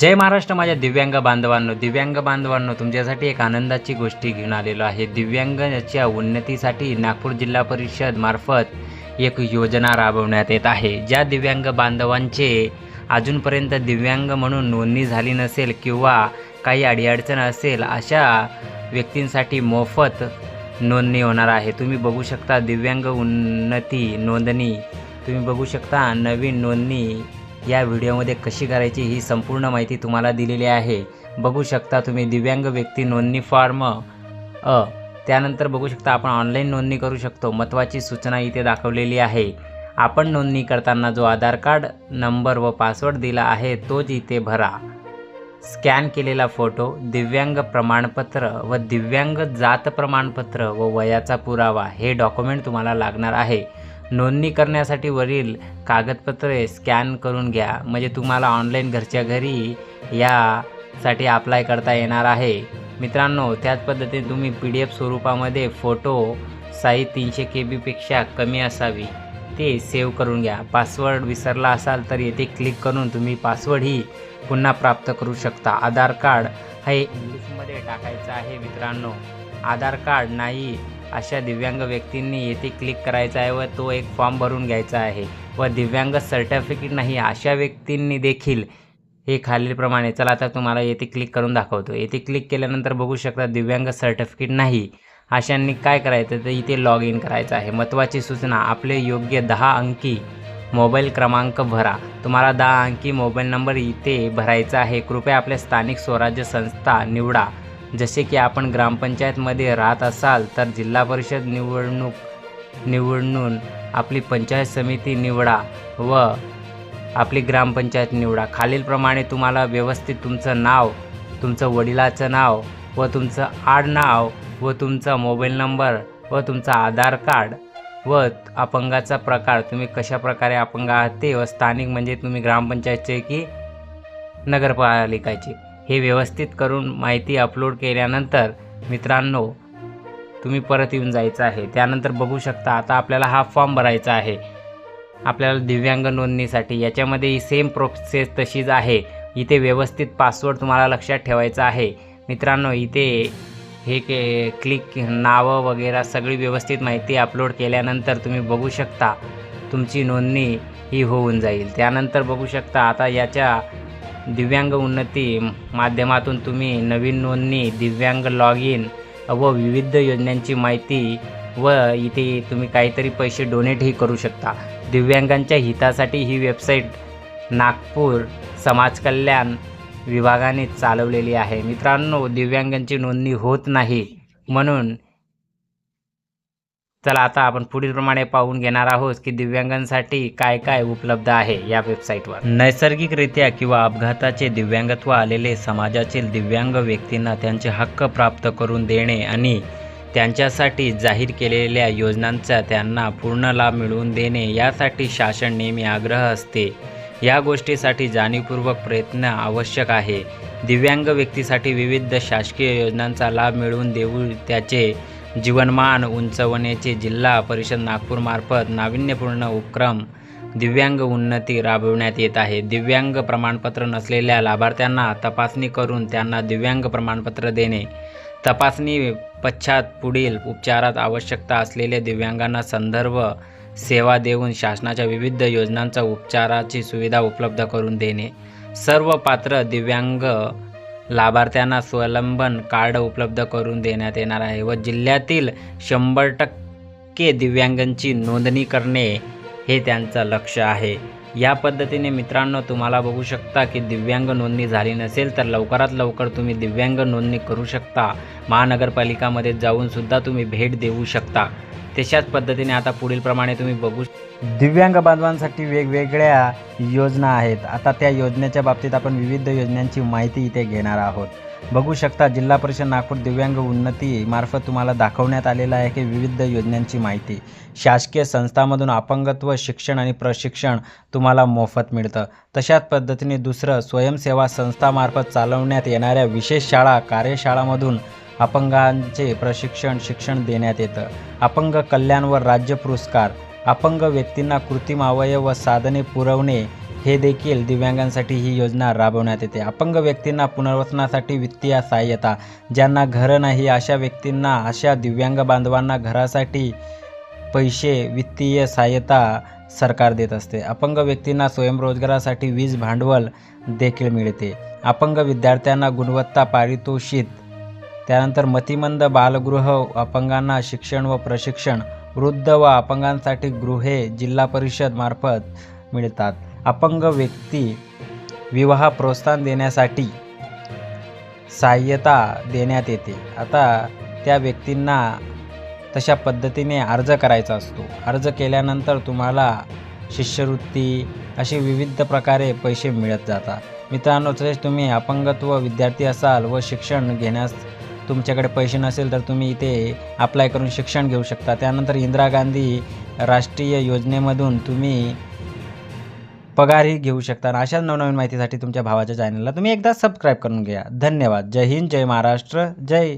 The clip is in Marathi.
जय महाराष्ट्र माझ्या दिव्यांग बांधवांनो. दिव्यांग बांधवांनो तुमच्यासाठी एक आनंदाची गोष्टी घेऊन आलेलो आहे. दिव्यांगाच्या उन्नतीसाठी नागपूर जिल्हा परिषद मार्फत एक योजना राबवण्यात येत आहे. ज्या दिव्यांग बांधवांचे अजूनपर्यंत दिव्यांग म्हणून नोंदणी झाली नसेल किंवा काही अडीअडचण असेल अशा व्यक्तींसाठी मोफत नोंदणी होणार आहे. तुम्ही बघू शकता दिव्यांग उन्नती नोंदणी. तुम्ही बघू शकता नवीन नोंदणी या व्हिडिओमध्ये कशी करायची ही संपूर्ण माहिती तुम्हाला दिलेली आहे. बघू शकता तुम्ही दिव्यांग व्यक्ती नोंदणी फॉर्म अ त्यानंतर बघू शकता आपण ऑनलाईन नोंदणी करू शकतो. महत्त्वाची सूचना इथे दाखवलेली आहे. आपण नोंदणी करताना जो आधार कार्ड नंबर व पासवर्ड दिला आहे तोच इथे भरा. स्कॅन केलेला फोटो दिव्यांग प्रमाणपत्र व दिव्यांग जात प्रमाणपत्र व वयाचा पुरावा हे डॉक्युमेंट तुम्हाला लागणार आहे. नोंदणी करण्यासाठी वरील कागदपत्रे स्कॅन करून घ्या. म्हणजे तुम्हाला ऑनलाईन घरच्या घरी यासाठी अप्लाय करता येणार आहे. मित्रांनो त्याच पद्धतीने तुम्ही पी डी एफ स्वरूपामध्ये फोटो साईज तीनशे के बीपेक्षा कमी असावी. ते सेव्ह करून घ्या. पासवर्ड विसरला असाल तर येथे क्लिक करून तुम्ही पासवर्डही पुन्हा प्राप्त करू शकता. आधार कार्ड हे इंग्लिशमध्ये टाकायचं आहे मित्रांनो. आधार कार्ड नाही अशा दिव्यांग व्यक्तींनी येथे क्लिक करायचं आहे व तो एक फॉर्म भरून घ्यायचा आहे. व दिव्यांग सर्टिफिकेट नाही अशा व्यक्तींनी देखील हे खालीलप्रमाणे चला आता तुम्हाला येथे क्लिक करून दाखवतो. येथे क्लिक केल्यानंतर बघू शकता दिव्यांग सर्टिफिकेट नाही. अशांनी काय करायचं? तर इथे लॉग इन करायचं आहे. महत्त्वाची सूचना आपले योग्य दहा अंकी मोबाईल क्रमांक भरा. तुम्हाला दहा अंकी मोबाईल नंबर इथे भरायचा आहे. कृपया आपल्या स्थानिक स्वराज्य संस्था निवडा. जसे की आपण ग्रामपंचायतमध्ये राहत असाल तर जिल्हा परिषद निवडणूक निवडून आपली पंचायत समिती निवडा व आपली ग्रामपंचायत निवडा. खालीलप्रमाणे तुम्हाला व्यवस्थित तुमचं नाव तुमचं वडिलाचं नाव व तुमचं आडनाव व तुमचा मोबाईल नंबर व तुमचा आधार कार्ड व अपंगाचा प्रकार. तुम्ही कशाप्रकारे अपंग आहात ते व स्थानिक म्हणजे तुम्ही ग्रामपंचायतचे की नगरपालिकाचे. हे व्यवस्थित करून माहिती अपलोड केल्यानंतर मित्रांनो तुम्ही परत येऊन जायचं आहे. त्यानंतर बघू शकता आता आपल्याला हा फॉर्म भरायचा आहे. आपल्याला दिव्यांग नोंदणीसाठी याच्यामध्ये ही सेम प्रोसेस तशीच आहे. इथे व्यवस्थित पासवर्ड तुम्हाला लक्षात ठेवायचा आहे. मित्रांनो इथे हे के क्लिक नावं वगैरे सगळी व्यवस्थित माहिती अपलोड केल्यानंतर तुम्ही बघू शकता तुमची नोंदणी ही होऊन जाईल. त्यानंतर बघू शकता आता याच्या दिव्यांग उन्नती माध्यमातून तुम्ही नवीन नोंदणी दिव्यांग लॉग इन व विविध योजनांची माहिती व इथे तुम्ही काहीतरी पैसे डोनेटही करू शकता. दिव्यांगांच्या हितासाठी ही वेबसाईट नागपूर समाज कल्याण विभागाने चालवलेली आहे. मित्रांनो दिव्यांगांची नोंदणी होत नाही म्हणून चला आता आपण पुढीलप्रमाणे पाहून घेणार आहोत की दिव्यांगांसाठी काय काय उपलब्ध आहे या वेबसाईटवर नैसर्गिकरित्या किंवा अपघाताचे दिव्यांगत्व आलेले समाजातील दिव्यांग व्यक्तींना त्यांचे हक्क प्राप्त करून देणे आणि त्यांच्यासाठी जाहीर केलेल्या योजनांचा त्यांना पूर्ण लाभ मिळवून देणे यासाठी शासन नेहमी आग्रह असते. या गोष्टीसाठी जाणीवपूर्वक प्रयत्न आवश्यक आहे. दिव्यांग व्यक्तीसाठी विविध शासकीय योजनांचा लाभ मिळवून देऊ त्याचे जीवनमान उंचवण्याचे जिल्हा परिषद नागपूरमार्फत नाविन्यपूर्ण उपक्रम दिव्यांग उन्नती राबविण्यात येत आहे. दिव्यांग प्रमाणपत्र नसलेल्या लाभार्थ्यांना तपासणी करून त्यांना दिव्यांग प्रमाणपत्र देणे. तपासणी पश्चात पुढील उपचारात आवश्यकता असलेल्या दिव्यांगांना संदर्भ सेवा देऊन शासनाच्या विविध योजनांचा उपचाराची सुविधा उपलब्ध करून देणे. सर्व पात्र दिव्यांग लाभार्थ्यांना स्वलंबन कार्ड उपलब्ध करून देण्यात येणार आहे व जिल्ह्यातील शंभर टक्के दिव्यांगांची नोंदणी करणे हे त्यांचं लक्ष आहे. या पद्धतीने मित्रांनो तुम्हाला बघू शकता की दिव्यांग नोंदणी झाली नसेल तर लवकरात लवकर तुम्ही दिव्यांग नोंदणी करू शकता. महानगरपालिकामध्ये जाऊन सुद्धा तुम्ही भेट देऊ शकता. तशाच पद्धतीने आता पुढीलप्रमाणे तुम्ही बघू दिव्यांग बांधवांसाठी वेगवेगळ्या योजना आहेत. आता त्या योजनेच्या बाबतीत आपण विविध योजनांची माहिती इथे घेणार आहोत. बघू शकता जिल्हा परिषद नागपूर दिव्यांग उन्नती मार्फत तुम्हाला दाखवण्यात आलेलं आहे की विविध योजनांची माहिती. शासकीय संस्थांमधून अपंगत्व शिक्षण आणि प्रशिक्षण तुम्हाला मोफत मिळतं. तशाच पद्धतीने दुसरं स्वयंसेवा संस्थामार्फत चालवण्यात येणाऱ्या विशेष शाळा कार्यशाळामधून अपंगांचे प्रशिक्षण शिक्षण देण्यात येतं. अपंग कल्याणवर राज्य पुरस्कार अपंग व्यक्तींना कृत्रिम अवयव व साधने पुरवणे हे देखील दिव्यांगांसाठी ही योजना राबवण्यात येते. अपंग व्यक्तींना पुनर्वसनासाठी वित्तीय सहाय्यता ज्यांना घरं नाही अशा व्यक्तींना अशा दिव्यांग बांधवांना घरासाठी पैसे वित्तीय सहाय्यता सरकार देत असते. अपंग व्यक्तींना स्वयंरोजगारासाठी वीज भांडवल देखील मिळते. अपंग विद्यार्थ्यांना गुणवत्ता पारितोषित त्यानंतर मतिमंद बालगृह अपंगांना शिक्षण व प्रशिक्षण वृद्ध व अपंगांसाठी गृहे जिल्हा परिषद मार्फत मिळतात. अपंग व्यक्ती विवाह प्रोत्साहन देण्यासाठी सहाय्यता देण्यात येते. आता त्या व्यक्तींना तशा पद्धतीने अर्ज करायचा असतो. अर्ज केल्यानंतर तुम्हाला शिष्यवृत्ती असे विविध प्रकारे पैसे मिळत जातात. मित्रांनो तसेच तुम्ही अपंगत्व विद्यार्थी असाल व शिक्षण घेण्यास तुमच्याकडे पैसे नसेल तर तुम्ही इथे अप्लाय करून शिक्षण घेऊ शकता. त्यानंतर इंदिरा गांधी राष्ट्रीय योजनेमधून तुम्ही पगारही घेऊ शकता. आणि अशाच नवनवीन माहितीसाठी तुमच्या भावाच्या चॅनलला तुम्ही एकदा सबस्क्राईब करून घ्या. धन्यवाद. जय हिंद जय महाराष्ट्र जय